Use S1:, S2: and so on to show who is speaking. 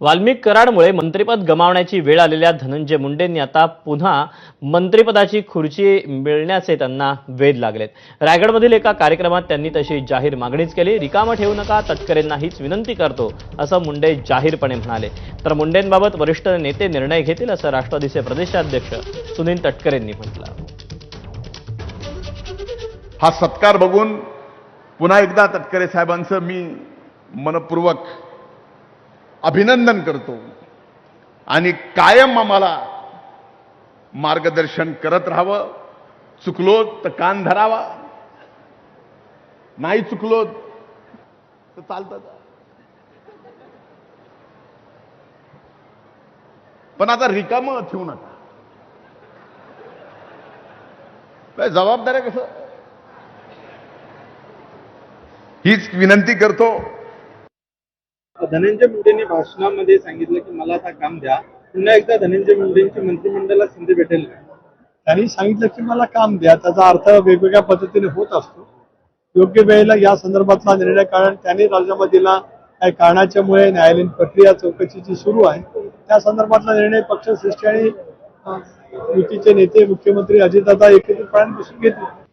S1: वाल्मिक कराडमुळे मंत्रिपद गमावण्याची वेळ आलेल्या धनंजय मुंडेंनी आता पुन्हा मंत्रिपदाची खुर्ची मिळण्याचे त्यांना वेध लागलेत. रायगडमधील एका कार्यक्रमात त्यांनी तशी जाहीर मागणीच केली. रिकामं ठेवू नका तटकरेंना हीच विनंती करतो असं मुंडे जाहीरपणे म्हणाले. तर मुंडेंबाबत वरिष्ठ नेते निर्णय घेतील असं राष्ट्रवादीचे प्रदेशाध्यक्ष सुनील तटकरेंनी म्हटलं.
S2: हा सत्कार बघून पुन्हा एकदा तटकरे साहेबांचं मी मनपूर्वक अभिनंदन करतो. आणि कायम आम्हाला मार्गदर्शन करत राहावं. चुकलो तर कान धरावा. नाही चुकलो तर चालतं. पण आता रिकामं ठेवू नका. काय जबाबदाऱ्या कसं? हीच विनंती करतो.
S3: धनंजय मुंडेंनी भाषणामध्ये सांगितलं की मला आता काम द्या. पुन्हा एकदा धनंजय मुंडेंची मंत्रिमंडळाला संधी भेटेल का?
S4: त्यांनी सांगितलं की मला काम द्या. त्याचा अर्थ वेगवेगळ्या पद्धतीने होत असतो. योग्य वेळेला या संदर्भातला निर्णय कारण त्यांनी राजीनामा दिला काही कारणाच्यामुळे न्यायालयीन प्रक्रिया चौकशीची सुरू आहे. त्या संदर्भातला निर्णय पक्षश्रेष्ठी आणि युतीचे नेते मुख्यमंत्री अजितदादा एकत्रितपणे बसून घेतले.